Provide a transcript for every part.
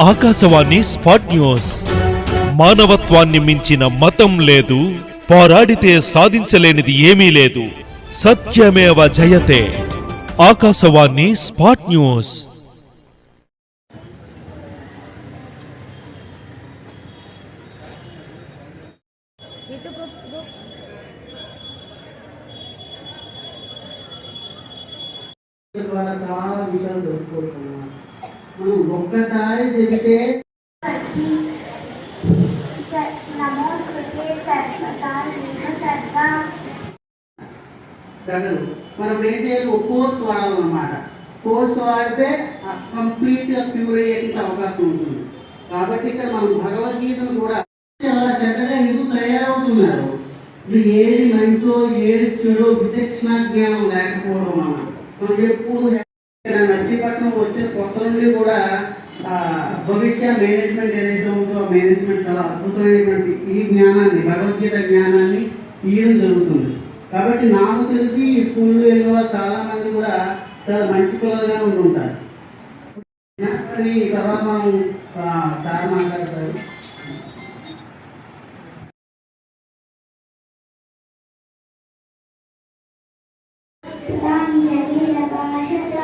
Akashvani spot news. మానవత్వాన్ని మించిన మతం లేదు పోరాడితే సాధించలేనిది ఏమీ లేదు. సత్యమేవ జయతే. Akashvani spot news. ద్వారా చాలా విషయాలు తెలుసుకుంటున్నాను మనం ఒక్కసారి చెబితే తగదు మనం ఏం చేయాలి ఒక కోర్స్ వాడాలన్నమాట కోర్స్ వాడితే కంప్లీట్గా క్యూర్ అయ్యేటువంటి అవకాశం ఉంటుంది. కాబట్టి ఇక్కడ మనం భగవద్గీతను కూడా చాలా చక్కగా హిందూ తయారవుతున్నారు? ఇది ఏది మంచో ఏది చెడో విచక్షణ జ్ఞానం లేకపోవడం అన్నమాట. మనం ఎప్పుడు నర్సీపట్నం వచ్చిన కొత్త నుండి కూడా భవిష్య మేనేజ్మెంట్ ఏదైతే ఉందో మేనేజ్మెంట్ చాలా అద్భుతమైనటువంటి ఈ జ్ఞానాన్ని భగవద్గీత జ్ఞానాన్ని ఇవ్వడం జరుగుతుంది. కాబట్టి నాకు తెలిసి ఈ స్కూల్లో వెళ్ళిన చాలా మంది కూడా చాలా మంచి పిల్లలుగా ఉంటుంటారు ఉంటారు. తర్వాత మనం సార్ మాట్లాడతారు. ధాన్యలీలభాషత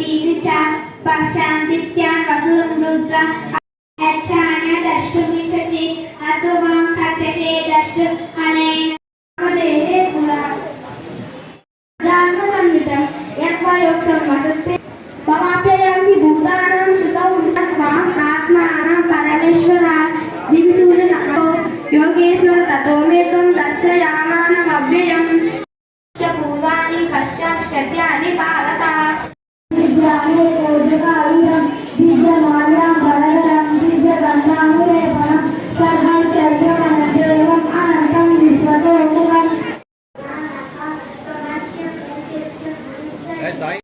දීර්ඝච පශාන්තිත්‍යං වසුම් රුද්‍ර අච්ඡාන දෂ්ටමිච්ඡසි අතවං සත්‍යසේ දෂ්ට අනේ අපදේහේ පුරා ධර්ම සංවිතං යක්වා යොක්ඛං වසස්තේ මමාප්‍යයන්ති භූතානං සුතං විසක්වාං ආත්මානං පරමේශ්වරා දිවිසූර සතෝ යෝගේශ්වර තතෝ මේතං දස්ස යාමාන Amén.